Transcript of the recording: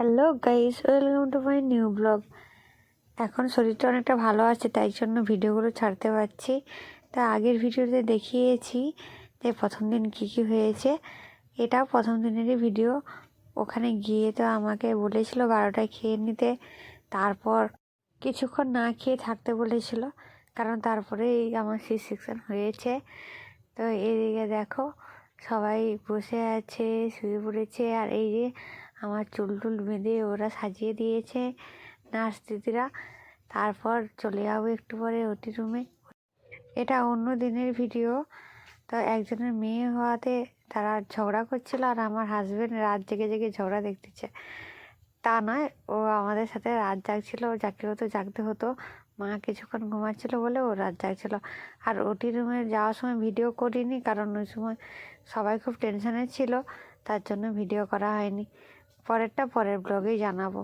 Hello guys welcome to my new blog এখন শরীরটা অনেকটা ভালো আছে, তাই জন্য ভিডিওগুলো ছাড়তে পারছি। তা আগের ভিডিওতে দেখিয়েছি যে প্রথম দিন কী কী হয়েছে। এটাও প্রথম দিনেরই ভিডিও। ওখানে গিয়ে তো আমাকে বলেছিল বারোটায় খেয়ে নিতে। তারপর কিছুক্ষণ না খেয়ে থাকতে বলেছিল, কারণ তারপরেই আমার সি সেকশন হয়েছে। তো এদিকে দেখো, সবাই বসে আছে, শুয়ে পড়েছে। আর এই যে আমার চুল টুল বেঁধে ওরা সাজিয়ে দিয়েছে নার্স দিদিরা। তারপর চলে যাব একটু পরে ওটি রুমে। এটা অন্য দিনের ভিডিও। তো একজনের মেয়ে হওয়াতে তারা ঝগড়া করছিল আর আমার হাজবেন্ড রাত জেগে জেগে ঝগড়া দেখতেছে। তা নয়, ও আমাদের সাথে রাত জাগছিল ও যাকে হতো জাগতে হতো। মা কিছুক্ষণ ঘুমাচ্ছিল বলে ও রাত জাগছিল। আর ওটি রুমে যাওয়ার সময় ভিডিও করিনি, কারণ ওই সময় সবাই খুব টেনশনে ছিল, তার জন্য ভিডিও করা হয়নি। পরেরটা পরের ব্লগেই জানাব।